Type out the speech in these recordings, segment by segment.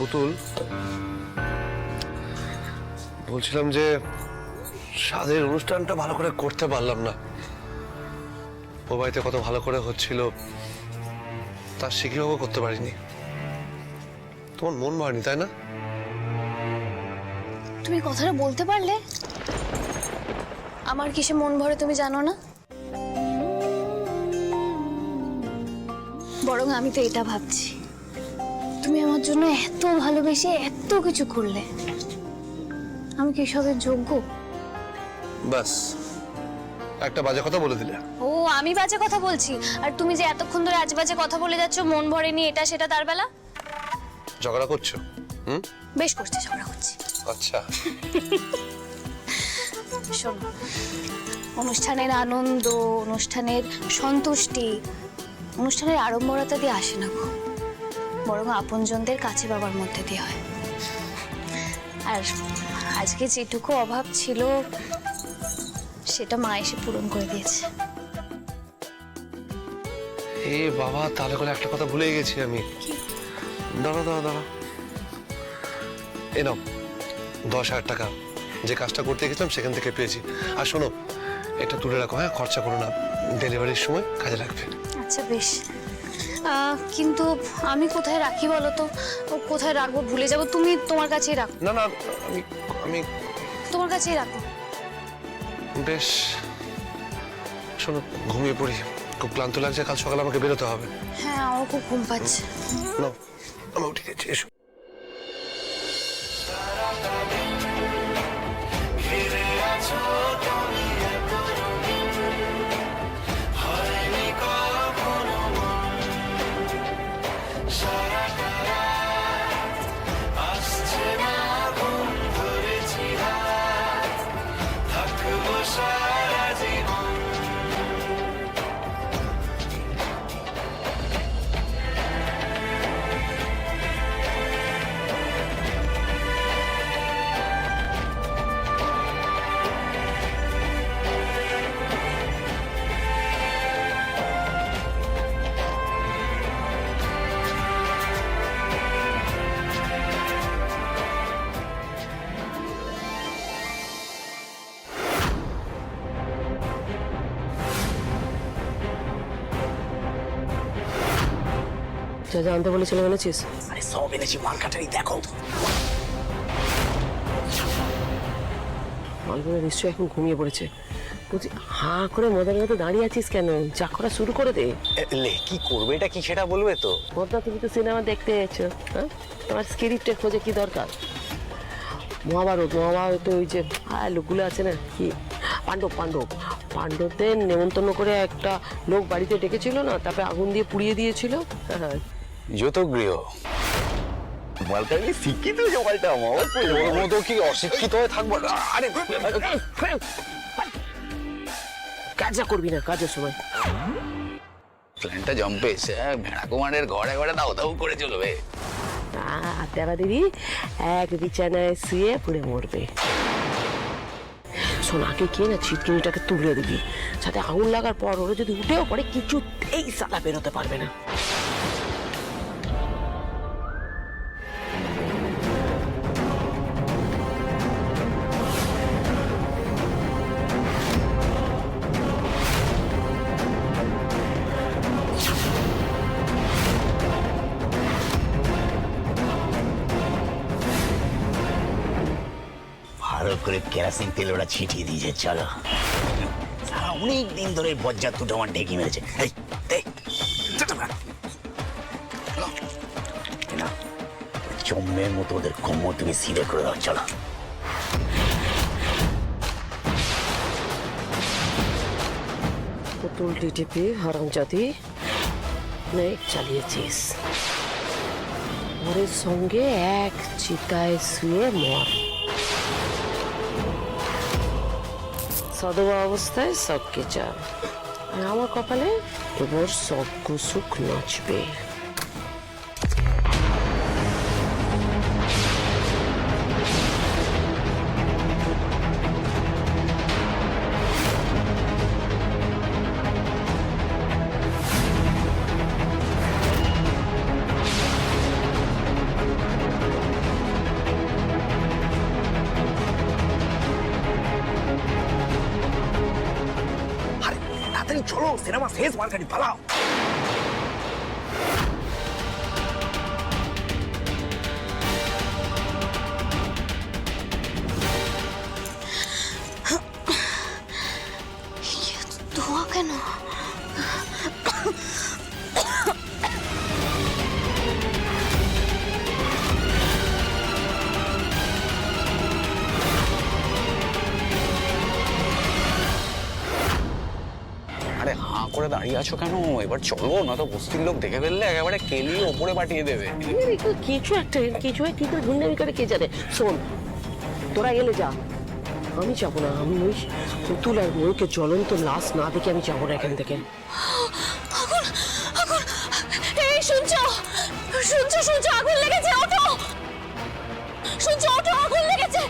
পুতুল। বলছিলাম যে, স্বাদের অনুষ্ঠানটা ভালো করে করতে পারলাম না। ও বাড়িতে কত ভালো করে হচ্ছিল তার শিখিও করতে পারিনি। তোমার মন ভরেনি তাই না? তুমি কথাটা বলতে পারলে? আমার কিসে মন ভরে তুমি জানো না? বরং আমি তো এটা ভাবছি। জন্য এত ভালোবেসে এত কিছু করলে। আমি কি সবের যোগ্য? বাস একটা বাজে কথা বলে দিলে। ও আমি বাজে কথা বলছি। আর তুমি যে এতক্ষণ ধরে আজ বাজে কথা বলে যাচ্ছ মন ভরেনি এটা সেটা তার বেলা? ঝগড়া করছ? হুম? বেশ করছি ঝগড়া করছি। আচ্ছা। শোনো অনুষ্ঠানের আনন্দ অনুষ্ঠানের সন্তুষ্টি অনুষ্ঠানের আড়ম্বরতা দিয়ে আসে না গো। বরং আপনজনদের কাছে বাবার মধ্যে দিয়ে হয়। আর আজকে যেটুকু অভাব ছিল সেটা মা এসে পূরণ করে দিয়েছে। এ বাবা তাহলে করে একটা কথা ভুলে গেছি আমি। দাঁড়া দাঁড়া দাঁড়া এ নাও দশ হাজার টাকা। যে কাজটা করতে গেছিলাম সেখান থেকে পেয়েছি। আর শোনো এটা তুলে রাখো হ্যাঁ? খরচা করো না। ডেলিভারির সময় কাজে লাগবে। আচ্ছা বেশ। কিন্তু আমি কোথায় রাখি বলো তো? কোথায় রাখব ভুলে যাব? তুমি তোমার কাছেই রাখো। না না আমি আমি তোমার কাছেই রাখো। বেশ। শোনো ঘুমিয়ে পড়ি। খুব ক্লান্ত লাগছে কাল সকালে আমাকে বেরোতে হবে। হ্যাঁ আমার খুব ঘুম পাচ্ছে। নাও আমি উঠে গেছি এসো। যা জানতে বলেছিল এনেছিস? আরে সব এনেছি মার্কাটারি দেখো। মালগুলো নিশ্চয়ই এখন ঘুমিয়ে পড়েছে। বলছি হা করে মদের মতো দাঁড়িয়ে আছিস কেন? যা করা শুরু করে দে। লে কি করবে? এটা কি সেটা বলবে তো? মদনা তুমি তো সিনেমা দেখতে এসেছ হ্যাঁ? তোমার স্ক্রিপ্টের খোঁজে কি দরকার? মহাভারত মহাভারত ওই যে হ্যাঁ লোকগুলো আছে না কি? পাণ্ডব পাণ্ডব। পাণ্ডবদের নেমন্তন্ন করে একটা লোক বাড়িতে ডেকেছিল না তারপরে আগুন দিয়ে পুড়িয়ে দিয়েছিল? হ্যাঁ। যত গৃহ। মালকারি শিক্ষিত জমালটা আমার ওর মতো কি অশিক্ষিত হয়ে থাকব? আরে কাজটা করবি না কাজের সময়। প্ল্যানটা জম্পে এসে ভেড়া কুমারের ঘরে ঘরে দাও দাও করে চলবে। এক বিছানায় শুয়ে পুড়ে মরবে। আগে কে না ছিটকিনিটাকে তুলে দিবি সাথে আগুন লাগার পর ওরা যদি উঠেও পড়ে কিছুতেই সালা বেরোতে পারবে না। করে কেরাসিন তেল ওরা ছিটিয়ে দিয়েছে, চলো। সারা অনেক দিন ধরে বজ্জাত দুটো আমার ডেকে মেরেছে। চম্মের মতো ওদের তুমি সিধে করে দাও, চলো। পুতুল টিটিপি চালিয়েছিস। ওরের সঙ্গে এক চিতায় শুয়ে মর। সদবা অবস্থায় সবকে আর আমার কপালে এবার সব সুখ নাচবে সিনেমা শেষ মার্কাটি পালাও ধোয়া আছো কেন? এবার চলো না তো বস্তির লোক দেখে ফেললে একেবারে কেলিয়ে ওপরে পাঠিয়ে দেবে। কিছু একটা কিছু কি করে করে কে জানে। শোন তোরা গেলে যা। আমি যাব না আমি ওই পুতুল আর ময়ূরকে জ্বলন্ত লাশ না দেখে আমি যাব না এখান থেকে। এই শুনছো? শুনছো শুনছো আগুন লেগেছে ওঠো! শুনছো ওঠো আগুন লেগেছে!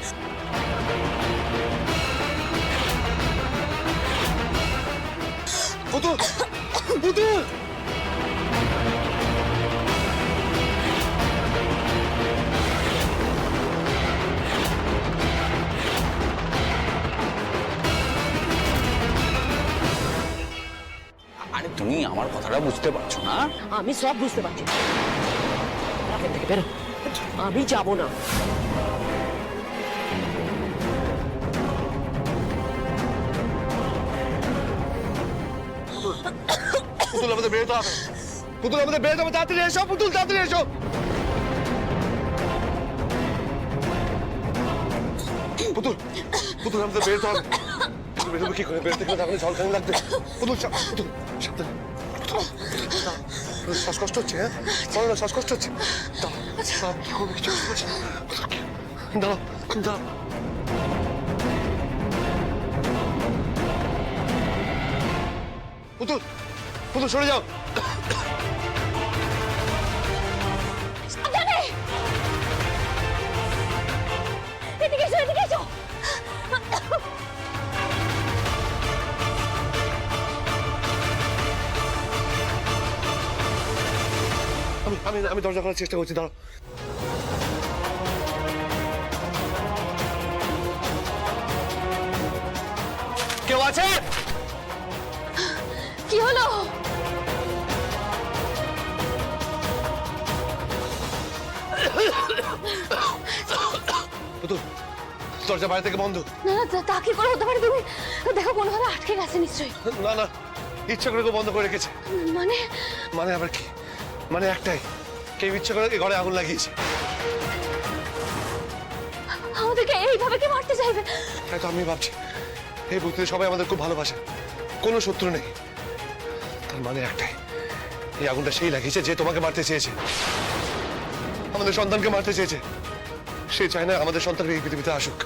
পুতুল পুতুল। আরে তুমি আমার কথাটা বুঝতে পারছ না? আমি সব বুঝতে পারছি। এখান থেকে বেরো। আমি যাব না। পুতুল আমাদের বেরোতে হবে। পুতুল আমাদের বেরোতে হবে তাড়াতাড়ি এসো পুতুল তাড়াতাড়ি এসো। পুতুল পুতুল আমাদের বেরোতে হবে। বেরোবে কি করে? বেরোতে গেলে তাহলে জল খানি লাগবে। পুতুল পুতুল শ্বাসকষ্ট হচ্ছে হ্যাঁ? বলো না শ্বাসকষ্ট হচ্ছে। দাঁড়াও, দাঁড়াও দাঁড়াও। পুতুল সরে যাও। এদিকে এসো এদিকে এসো! আমি আমি আমি দরজা খোলার চেষ্টা করছি দাঁড়াও। কেউ আছে? কি হলো? দরজা বাইরে থেকে বন্ধ। না না তা- কি করে হতে পারে তুমি? দেখো কোনোভাবে আটকে গেছে নিশ্চয়ই। না না ইচ্ছা করে কেউ বন্ধ করে রেখেছে। মানে? মানে আবার কি? মানে একটাই কেউ ইচ্ছা করে ঘরে আগুন লাগিয়েছে। আমাদেরকে এইভাবে কি মারতে চাইবে? তাই তো আমি ভাবছি এই বুঝতে সবাই আমাদের খুব ভালোবাসে। কোনো শত্রু নেই। তার মানে একটাই এই আগুনটা সেই লাগিয়েছে যে তোমাকে মারতে চেয়েছে। আমাদের সন্তানকে মারতে চেয়েছে। সে চায় না আমাদের সন্তান এই পৃথিবীতে আসুক।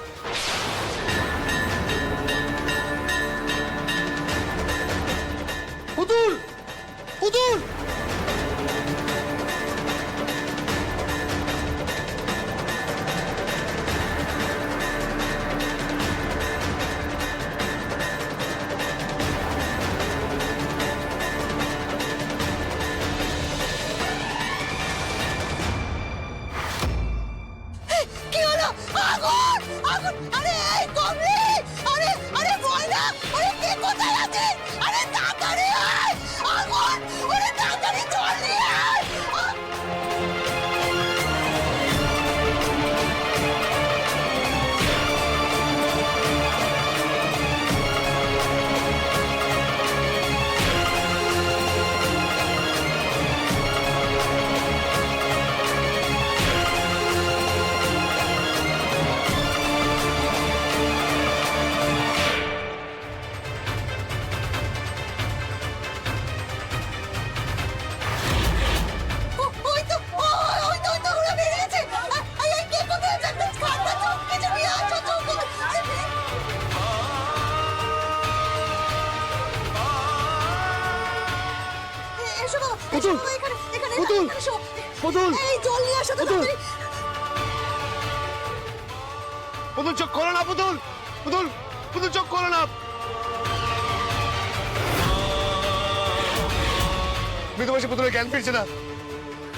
মৃতবাসী প্রথমে জ্ঞান ফিরছে না।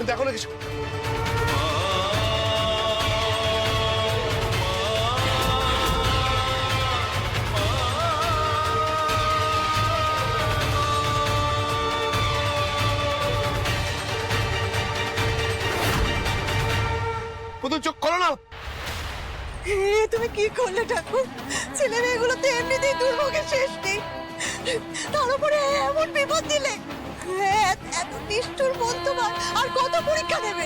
দেখো না কিছু। পুতুল চোখ না। তুমি কি করলে ঠাকুর? ছেলে মেয়েগুলো তো এমনিতেই দুর্ভোগের শেষ নেই। তার উপরে এমন বিপদ দিলে এত এত নিষ্ঠুর মন তোমার আর কত পরীক্ষা নেবে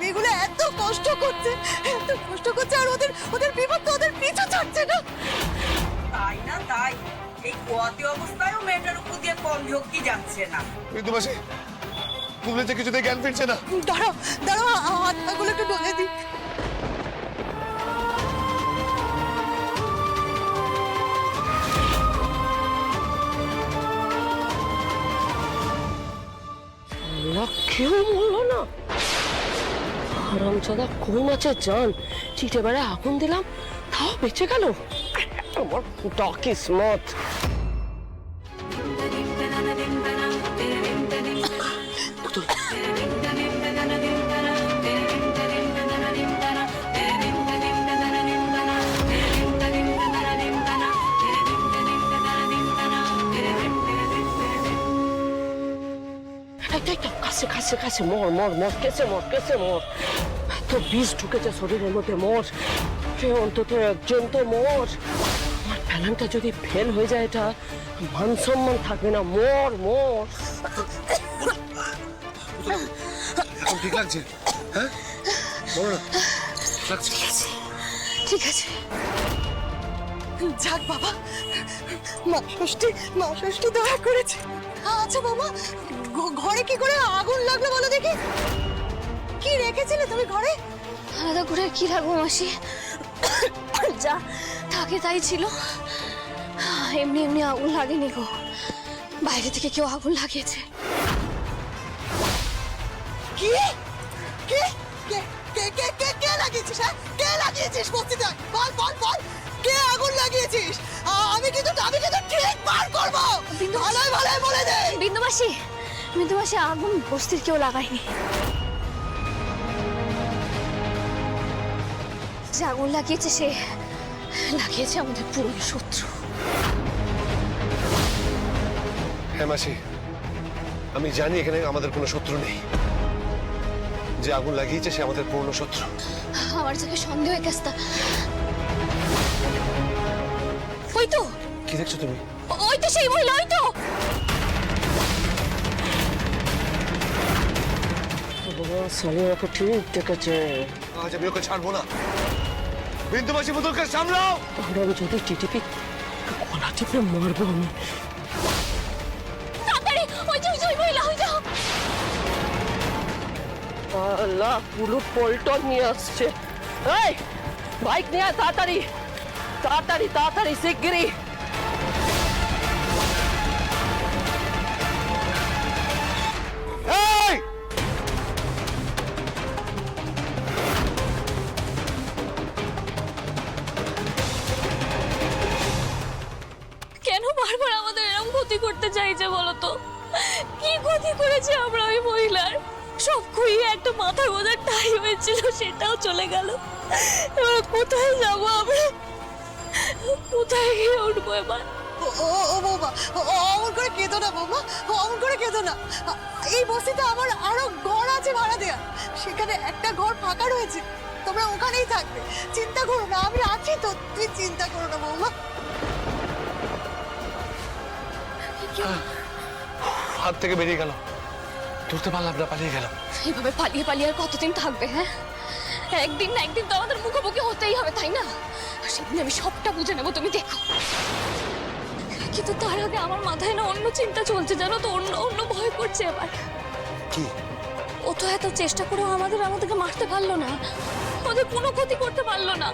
মেয়েগুলো এত কষ্ট করছে এত কষ্ট করছে আর ওদের ওদের বিপদ ওদের পিছু ছাড়ছে না। তাই না তাই। এই কোয়াতে অবস্থায়ও মেয়েটার উপর দিয়ে কম ঝক্কি যাচ্ছে না। বিন্দু মাসি পুতুলের যে কিছুতে জ্ঞান ফিরছে না। দাঁড়াও দাঁড়াও হাত পাগুলো একটু ডলে দিই। কেউ মরল না? হারামজাদা কোন মাছের জান চিটে বেড়ে আগুন দিলাম, তাও বেঁচে গেল? আমার কিসমত। কাছে কাছে কাছে মর মর মর কেসে মর কেসে মর। তো বিষ ঢুকেছে শরীরের মধ্যে মর। সে অন্তত একজন তো মর। আমার প্যালানটা যদি ফেল হয়ে যায় এটা মান সম্মান থাকবে না। মর মর। ঠিক লাগছে? হ্যাঁ? বলো না। লাগছে। ঠিক আছে। যাক বাবা। মা ষষ্ঠী মা ষষ্ঠী দয়া করেছে। আচ্ছা বাবা ঘরে কি করে আগুন লাগল বলো দেখি। কি রেখেছিলে তুমি ঘরে? আলাদা করে কি রাখব মাসি? যা থাকে তাই ছিল। এমনি এমনি আগুন লাগেনি গো। বাইরে থেকে কেউ আগুন লাগিয়েছে। কি? কি? কে কে কে কে কে লাগিয়েছিস হ্যাঁ? কে লাগিয়েছিস বস্তিতে? বল বল বল। কে আগুন লাগিয়েছিস আ- আমি কিন্তু আমি কিন্তু ঠিক বার করব। বিন্দু- ভালোই ভালোই বলে দে। বিন্দু মাসি বিন্দু মাসি আগুন বস্তির কেউ লাগায়নি। যে আগুন লাগিয়েছে সে লাগিয়েছে আমাদের পুরনো শত্রু। হ্যাঁ মাসি। আমি জানি এখানে আমাদের কোনো শত্রু নেই। যে আগুন লাগিয়েছে সে আমাদের পুরনো শত্রু। আমার যাকে সন্দেহ কাস্তা ওই তো কি দেখছ তুমি? ওই তো সেই মহিলা ওই তো সালি ওকে ঠিক দেখেছে আজ আমি ওকে ছাড়বো না। বিন্দু মাসি পুতুলকে সামলাও। আমি যদি টিটিপি গলা টিপে মারবো আমি। পুরো পল্টন নিয়ে আসছে। এই বাইক নিয়ে তাড়াতাড়ি। তাড়াতাড়ি তাড়াতাড়ি শিগগিরই। কেন বারবার আমাদের এরকম ক্ষতি করতে চাইছে বলো তো কি ক্ষতি করেছে আমরা ওই মহিলার? সব খুইয়ে একটা মাথার বোঝার ঠাই হয়েছিল সেটাও চলে গেল। এবার কোথায় যাব আমরা? কোথায় গিয়ে উঠবো এবার? ও ও ও বৌমা ও ও, অমন করে কেঁদো না বৌমা ও, অমন করে কেঁদো না। এই বস্তিতে আমার আরও ঘর আছে ভাড়া দেয়া সেখানে একটা ঘর ফাঁকা রয়েছে। তোমরা ওখানেই থাকবে। চিন্তা করো না আমি আছি তো। তুই চিন্তা করো না বৌমা। হাত থেকে বেরিয়ে গেল। ধরতে পারলাম না পালিয়ে গেলাম। এইভাবে পালিয়ে পালিয়ে আর কতদিন থাকবে হ্যাঁ? একদিন না একদিন তো আমাদের মুখোমুখি হতেই হবে তাই না? সেদিন আমি সবটা বুঝে নেব তুমি দেখো। কিন্তু তার আগে আমার মাথায় না অন্য চিন্তা চলছে জানো তো? অন্য অন্য ভয় করছে এবার কি? ও তো এত চেষ্টা করেও আমাদের আমাদেরকে মারতে পারল না। ওদের কোনো ক্ষতি করতে পারল না।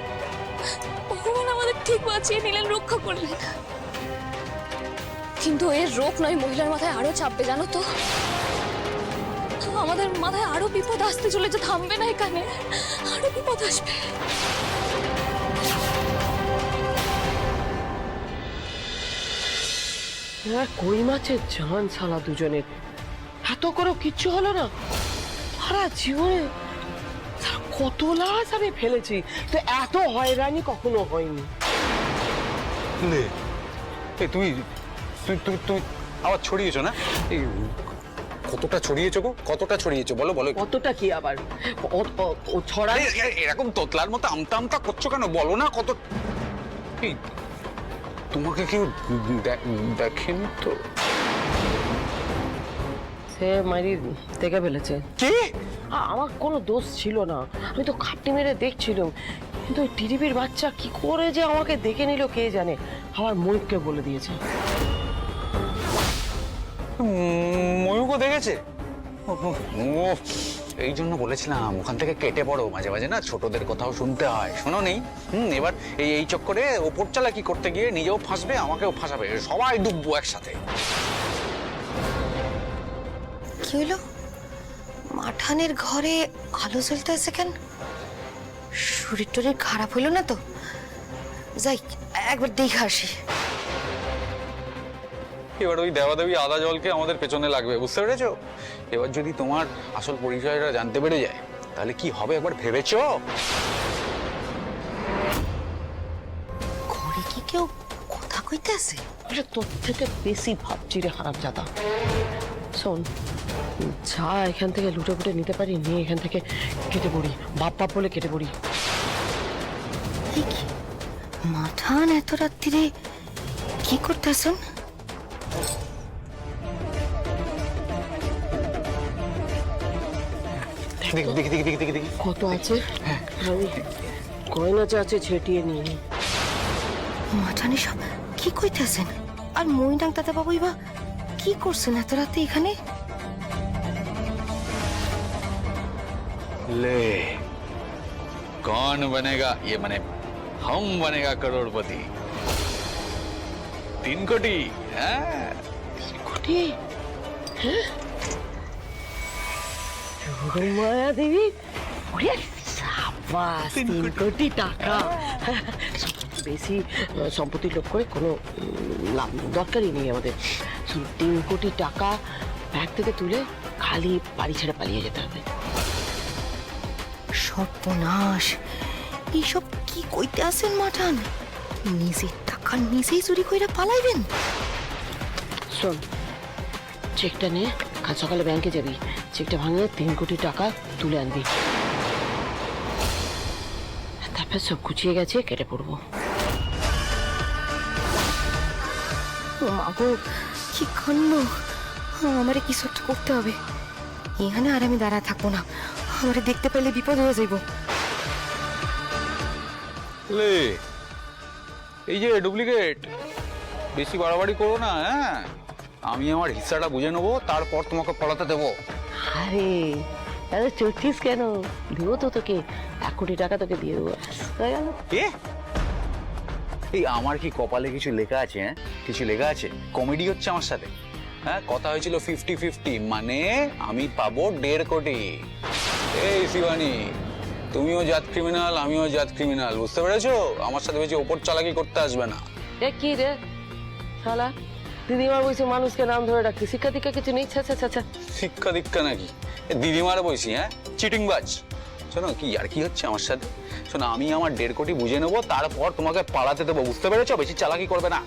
ভগবান আমাদের ঠিক বাঁচিয়ে নিলেন রক্ষা করলেন। কিন্তু এর রোগ নয় মহিলার মাথায় আরও চাপবে জানো তো? আমাদের মাথায় আরও বিপদ আসতে চলেছে থামবে না এখানে। আরও বিপদ আসবে। হ্যাঁ কই মাছের জান শালা দুজনের? এত করেও কিচ্ছু হলো না। সারা জীবনে কত লাশ আমি ফেলেছি তো এত হয়রানি কখনো হয়নি। নে তুমি তুমি তুমি তুমি আবার ছড়িয়েছো না? এই কতটা ছড়িয়েছো গো? কতটা ছড়িয়েছো? বলো বলো কতটা কি আবার? ও ছড়া এরকম তোতলার মতো আমতা আমতা করছ কেন? বলো না কত এই, তোমাকে কেউ দেখেনি তো? সে মারি দেখে ফেলেছে। কি? আমার কোনো দোষ ছিল না। আমি তো খাপটি মেরে দেখছিলাম। কিন্তু ওই টিডিপির বাচ্চা কি করে যে আমাকে দেখে নিল কে জানে? আমার ময়ূরকে বলে দিয়েছে। ময়ূকও দেখেছে? ও, এই জন্য বলেছিলাম ওখান থেকে কেটে পড়ো মাঝে মাঝে না? ছোটদের কথাও শুনতে হয়। শোনো নেই হুম এবার এই এই চক্করে ওপর চালাকি করতে গিয়ে নিজেও ফাঁসবে আমাকেও ফাঁসাবে সবাই ডুববো একসাথে। কি হইল? মাঠানের ঘরে আলো জ্বলতে আছে কেন? শরীর টরীর খারাপ হইল না তো? যাই একবার দেখে আসি। এবার ওই দেওয়াদেবী আদা জলকে আমাদের পেছনে লাগবে বুঝতে পেরেছ? এবার যদি তোমার আসল পরিচয়টা জানতে পেরে যায় তাহলে কি হবে একবার ভেবেছো? ঘরে কি কেউ কথা কইতে আছে আরে তোর থেকে বেশি ভাবছি রে হারাম জাদা শোন যা এখান থেকে লুটে ফুটে নিতে পারি নিয়ে এখান থেকে কেটে পড়ি বাপ বাপ বলে কেটে পড়ি। মাঠান এত রাত্রিরে কি করতেছেন দেখি দেখি দেখি দেখি দেখি দেখি কত আছে আমি গয়না যা আছে ছেটিয়ে নিয়ে নি মাঠানি সব কি কইতেছেন আর মইনাং দাদা বাবুই বা কি করছেন এত রাতে এখানে ले कौन बनेगा ये मने हम बनेगा करोड़पति तीन कोटी हाँ কোটি হ্যাঁ মায়া দেবী। ওরে সাবাস তিন কোটি টাকা। বেশি সম্পত্তির লোক করে কোনো লাভ দরকারই নেই আমাদের। তিন কোটি টাকা ব্যাগ থেকে তুলে খালি বাড়ি ছেড়ে পালিয়ে যেতে হবে। সর্বনাশ এইসব কি কইতে আছেন মাঠান? নিজের টাকা নিজেই চুরি কইরা পালাইবেন? শোন চেকটা নিয়ে কাল সকালে ব্যাংকে যাবি। চেকটা ভাঙলে তিন কোটি টাকা তুলে আনবি। তারপর সব গুছিয়ে গেছে কেটে পড়ব। ও মাগো কি কান্ড আমারে কিছু একটা করতে হবে? এখানে আর আমি দাঁড়া থাকব না। আমারে দেখতে পেলে বিপদ হয়ে যাইব। ले এই যে ডুপ্লিকেট বেশি বাড়াবাড়ি করো না হ্যাঁ? আমি আমার হিসাটা বুঝে নেব তারপর তোমাকে পড়াতে দেবো। আরে আরে চড়ছিস কেন? দেবো তো তোকে এক কোটি টাকা তোকে দিয়ে দেবো হয়ে গেল। এ এই আমার কি কপালে কিছু লেখা আছে হ্যাঁ? কিছু লেখা আছে? কমেডি হচ্ছে আমার সাথে। হ্যাঁ কথা হয়েছিল ফিফটি ফিফটি মানে আমি পাবো দেড় কোটি। এই শিবানী তুমিও জাত ক্রিমিনাল আমিও জাত ক্রিমিনাল বুঝতে পেরেছ? আমার সাথে বেশি ওপর চালাকি করতে আসবে না। এ কি রে শালা? দিদিমার বলছে মানুষকে নাম ধরে রাখতে শিক্ষা দীক্ষা কিছু নেই? আচ্ছা আচ্ছা শিক্ষা দীক্ষা নাকি? দিদিমার বইছি হ্যাঁ? চিটিং বাজ শোনো কি আর কি হচ্ছে আমার সাথে? শোনো আমি আমার দেড় কোটি বুঝে নেব তারপর তোমাকে পালাতে দেবো। বুঝতে পেরেছ? বেশি চালাকি করবে না।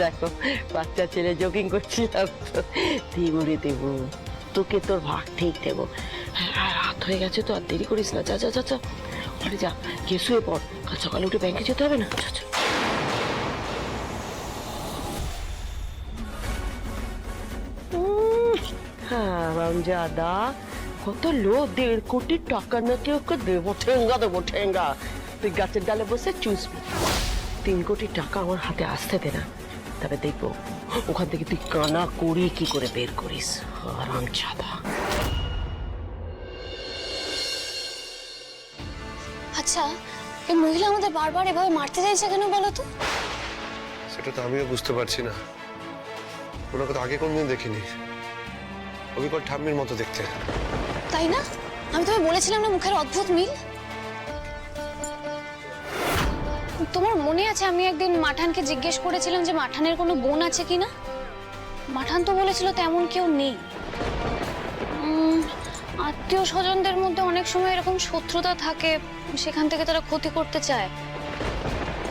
দেখো বাচ্চা ছেলে জগিং করছিলাম তো। দেবো রে দেবো তোকে তোর ভাগ ঠিক দেবো রাত হয়ে গেছে তো আর দেরি করিস না। যা যা যা যা। আরে যা গিয়ে শুয়ে পড়। কাল সকালে উঠে ব্যাংকে যেতে হবে না? যা, যা। উম, হ্যাঁ রামজাদা কত লো দেড় কোটি টাকা নাকি ওকে দেবো ঠেঙ্গা দেবো ঠেঙ্গা। তুই গাছের ডালে বসে চুষবি তিন কোটি টাকা আমার হাতে আসতে দে না। তবে দেখব ওখান থেকে তুই কানা করি কি করে বের করিস আরাম ছাদা আচ্ছা এই মহিলা আমাদের বারবার এভাবে মারতে চাইছে কেন বলো তো? সেটা তো আমিও বুঝতে পারছি না। ওনাকে তো আগে কোনোদিন দেখিনি। অবিকল ঠাম্মির মতো দেখতে। তাই না? আমি তোমায় বলেছিলাম না মুখের অদ্ভুত মিল? তোমার মনে আছে আমি একদিন মাঠানকে জিজ্ঞেস করেছিলাম যে মাঠানের কোনো বোন আছে কিনা? মাঠান তো বলেছিল তেমন কেউ নেই। আত্মীয় স্বজনদের মধ্যে অনেক সময় এরকম শত্রুতা থাকে, সেখান থেকে তারা ক্ষতি করতে চায়।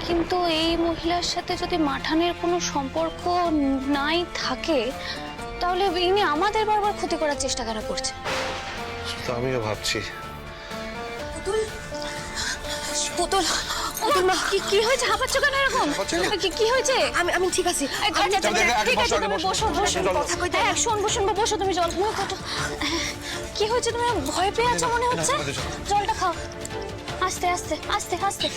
কিন্তু এই মহিলার সাথে যদি মাঠানের কোনো সম্পর্ক নাই থাকে তাহলে ইনি আমাদের বারবার ক্ষতি করার চেষ্টা কেন করছে তো আমিও ভাবছি। পুতুল পুতুল মা কি কি হয়েছে? হাঁপাচ্ছ কেন এরকম? কি কি হয়েছে? আমি আমি ঠিক আছি। আচ্ছা, আচ্ছা, ঠিক আছে। বসো, তুমি। কথা কইতে হ্যাঁ বসো তুমি জল মুখ কটো কি হয়েছে তুমি ভয় পেয়ে আছো মনে হচ্ছে? জলটা খাও। আস্তে আস্তে আস্তে আস্তে।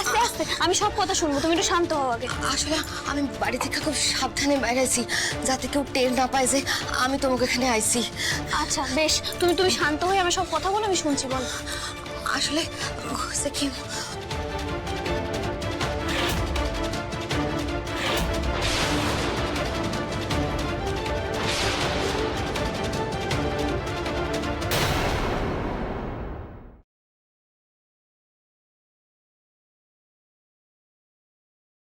আস্তে আস্তে। আমি সব কথা শুনব তুমি একটু শান্ত হও আগে। আসলে আমি বাড়ি থেকে খুব সাবধানে বাইরে আছি যাতে কেউ টের না পায় যে আমি তোমাকে এখানে আইছি। আচ্ছা বেশ। তুমি তুমি শান্ত হয়ে আমি সব কথা বলো আমি শুনছি বল। আসলে সে কি